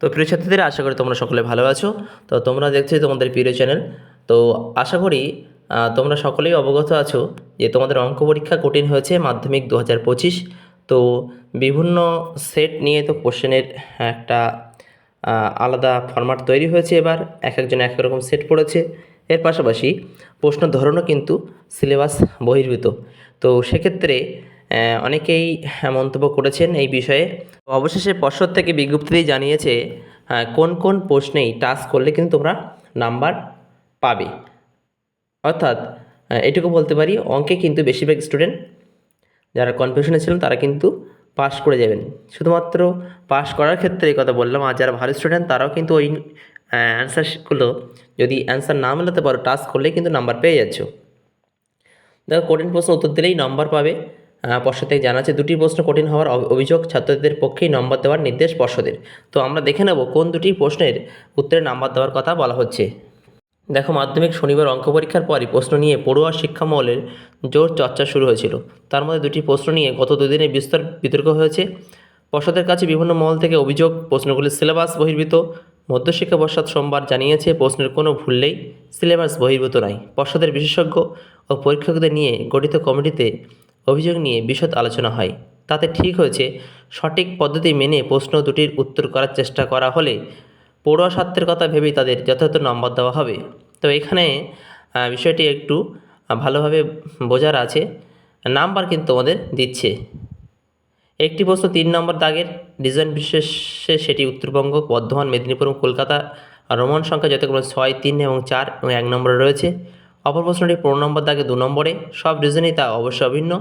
তো প্রিয় ছাত্রীদের, আশা করি তোমরা সকলে ভালো আছো। তো তোমরা দেখছ তোমাদের প্রিয় চ্যানেল। তো আশা করি তোমরা সকলেই অবগত আছো যে তোমাদের অঙ্ক পরীক্ষা কঠিন হয়েছে মাধ্যমিক দু হাজার পঁচিশ। তো বিভিন্ন সেট নিয়ে তো কোশ্চেনের একটা আলাদা ফরম্যাট তৈরি হয়েছে এবার। এক একজন এক রকম সেট পড়েছে। এর পাশাপাশি প্রশ্ন ধরনও কিন্তু সিলেবাস বহির্ভূত। তো সেক্ষেত্রে অনেকেই মন্তব্য করেছেন এই বিষয়ে। অবশেষে পর্ষদ থেকে বিজ্ঞপ্তিতেই জানিয়েছে কোন কোন প্রশ্নেই টাচ করলে কিন্তু তোমরা নাম্বার পাবে। অর্থাৎ এটুকু বলতে পারি, অঙ্কে কিন্তু বেশিরভাগ স্টুডেন্ট যারা কনফিউশনে ছিলেন, তারা কিন্তু পাস করে যাবেন। শুধুমাত্র পাস করার ক্ষেত্রে এই কথা বললাম, আর যারা ভালো স্টুডেন্ট তারাও কিন্তু ওই অ্যান্সারগুলো যদি অ্যান্সার না মেলাতে পারো টাস্ক করলেই কিন্তু নাম্বার পেয়ে যাচ্ছ। দেখো, কঠিন প্রশ্ন উত্তর দিলেই নম্বর পাবে। পর্ষদ থেকে জানাচ্ছে দুটি প্রশ্ন কঠিন হওয়ার অভিযোগ ছাত্রদের পক্ষেই নম্বর দেওয়ার নির্দেশ পর্ষদের। তো আমরা দেখে নেব কোন দুটি প্রশ্নের উত্তরে নাম্বার দেওয়ার কথা বলা হচ্ছে। দেখো, মাধ্যমিক শনিবার অঙ্ক পরীক্ষার পরই প্রশ্ন নিয়ে পড়ুয়া শিক্ষামহলের জোর চর্চা শুরু হয়েছিল। তার মধ্যে দুটি প্রশ্ন নিয়ে গত দুদিনে বিস্তর বিতর্ক হয়েছে। পর্ষদের কাছে বিভিন্ন মহল থেকে অভিযোগ প্রশ্নগুলি সিলেবাস বহির্ভূত। মধ্যশিক্ষা পর্ষদ সোমবার জানিয়েছে প্রশ্নের কোনো ভুললেই সিলেবাস বহির্ভূত নয়। পর্ষদের বিশেষজ্ঞ ও পরীক্ষকদের নিয়ে গঠিত কমিটিতে অভিযোগ নিয়ে বিশদ আলোচনা হয়। তাতে ঠিক হয়েছে, সঠিক পদ্ধতি মেনে প্রশ্ন দুটির উত্তর করার চেষ্টা করা হলে পড়ুয়া স্বার্থের কথা ভেবেই তাদের যথাযথ নম্বর দেওয়া হবে। তো এখানে বিষয়টি একটু ভালোভাবে বোঝার আছে। নাম্বার কিন্তু আমাদের দিচ্ছে। একটি প্রশ্ন তিন নম্বর দাগের ডিজাইন বিশেষে সেটি উত্তরবঙ্গ, বর্ধমান, মেদিনীপুর কলকাতা রোমান সংখ্যা যথাক্রমে ছয়, তিন এবং চার এবং এক নম্বরে রয়েছে। অপর প্রশ্নটি পনেরো নম্বর দাগে দু নম্বরে। সব রিজনেই তা অবশ্য অভিন্ন।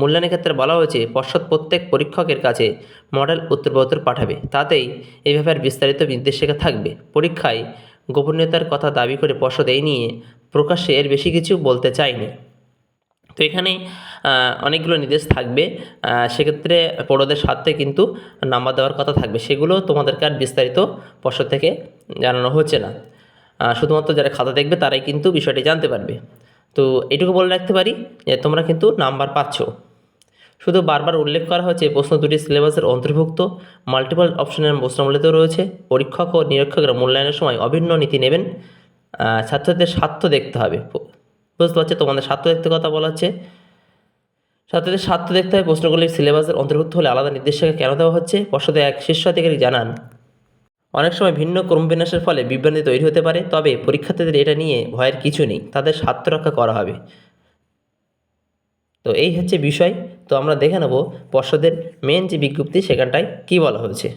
মূল্যায়নের ক্ষেত্রে বলা হয়েছে, পর্ষদ প্রত্যেক পরীক্ষকের কাছে মডেল উত্তরপত্র পাঠাবে। তাতেই এই ব্যাপারে বিস্তারিত নির্দেশিকা থাকবে। পরীক্ষায় গোপনীয়তার কথা দাবি করে পর্ষদ এই নিয়ে প্রকাশ্যে এর বেশি কিছু বলতে চায়নি। তো এখানে অনেকগুলো নির্দেশ থাকবে। সেক্ষেত্রে পড়োদের স্বার্থে কিন্তু নাম্বার দেওয়ার কথা থাকবে। সেগুলো তোমাদেরকে আর বিস্তারিত পর্ষদ থেকে জানানো হচ্ছে না। শুধুমাত্র যারা খাতা দেখবে তারাই কিন্তু বিষয়টি জানতে পারবে। তো এটুকু বলে রাখতে পারি যে তোমরা কিন্তু নাম্বার পাচ্ছ। শুধু বারবার উল্লেখ করা হয়েছে প্রশ্ন দুটি সিলেবাসের অন্তর্ভুক্ত। মাল্টিপল অপশনের প্রশ্নাবলীতেও রয়েছে। পরীক্ষক ও নিরীক্ষকরা মূল্যায়নের সময় অভিন্ন নীতি নেবেন। ছাত্রদের স্বার্থ দেখতে হবে। বুঝতে পারছ? তোমাদের স্বার্থ দেখতে কথা বলা হচ্ছে। ছাত্রদের স্বার্থ দেখতে হবে। প্রশ্নগুলি সিলেবাসের অন্তর্ভুক্ত হলে আলাদা নির্দেশিকা কেন দেওয়া হচ্ছে? পর্ষদে এক শীর্ষ আধিকারিক জানান অনেক সময় ভিন্ন ক্রমবিন্যাসের ফলে বিভ্রান্তি তৈরি হতে পারে, তবে পরীক্ষার্থীদের এটা নিয়ে ভয়ের কিছু নেই, তাদের স্বার্থ রক্ষা করা হবে। তো এই হচ্ছে বিষয়। তো আমরা দেখে নেব পর্ষদের মেন যে বিজ্ঞপ্তি, সেখানটায় কী বলা হয়েছে।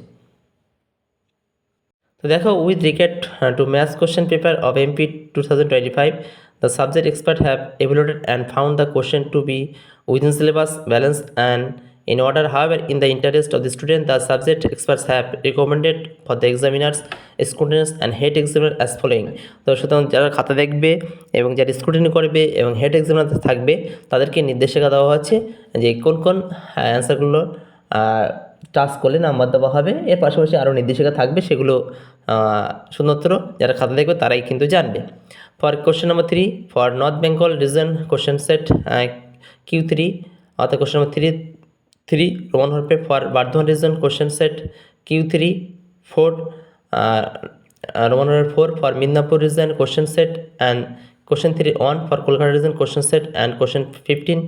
তো দেখো with regard to maths question paper of MP two thousand twenty five the subject expert have evaluated and found the question to be within syllabus balance and in order, however, in the interest of the student, the subject experts have recommended for the examiners scrutinies and head examiner as following. তো সুতরাং যারা খাতা দেখবে এবং যারা scrutiny করবে এবং head examiner থাকবে, তাদেরকে নির্দেশিকা দেওয়া হচ্ছে যে কোন কোন অ্যান্সারগুলো টাচ করলে নাম্বার দেওয়া হবে। এর পাশাপাশি আরও নির্দেশিকা থাকবে, সেগুলো শুধুমাত্র যারা খাতা দেখবে তারাই কিন্তু জানবে। For question number three for North Bengal region question set Q three অর্থাৎ question number three three Roman হরপে for Bardhaman region question set Q three four Roman হরপে four for Midnapur region question set and question three one for Kolkata region question set and question fifteen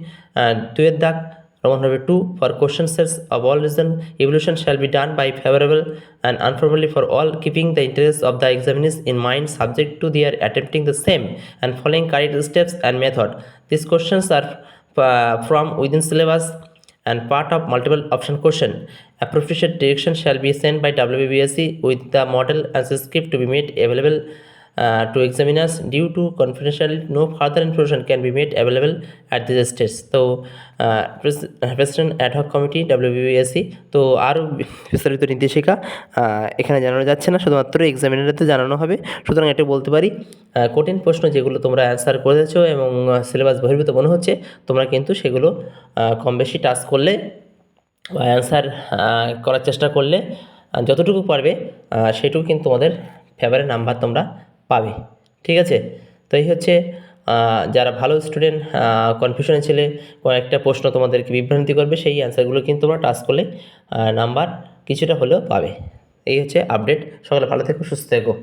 দুয়ের দাগ Roman number 2 for question sets of all reason evolution shall be done by favorable and unfavorably for all keeping the interests of the examinees in mind subject to their attempting the same and following correct steps and method these questions are uh, from within syllabus and part of multiple option question. Appropriate direction shall be sent by WBSC with the model and script to be made available uh, to examiners due to confidentiality no further can be be made at this stage. তো president ad hoc committee WBSC তো আরও বিস্তারিত নির্দেশিকা এখানে জানানো যাচ্ছে না শুধুমাত্র এক্সামিনারেতে জানানো হবে। সুতরাং এটা বলতে পারি কঠিন প্রশ্ন যেগুলো তোমরা অ্যান্সার করেছ এবং সিলেবাস বহির্ভূত মনে হচ্ছে তোমরা কিন্তু সেগুলো কম বেশি টাচ করলে বা অ্যান্সার করার চেষ্টা করলে যতটুকু পারবে সেটুকু কিন্তু তোমাদের ফেভারে নাম্বার তোমরা পাবে, ঠিক আছে? তো এই হচ্ছে যারা ভালো স্টুডেন্ট কনফিউশনে ছেলে কয়েকটা প্রশ্ন তোমাদেরকে বিভ্রান্তি করবে, সেই অ্যান্সারগুলো কিন্তু তোমরা টাচ করলে নাম্বার কিছুটা হলেও পাবে। এই হচ্ছে আপডেট সকলে ভালো থেকো, সুস্থ থেকো।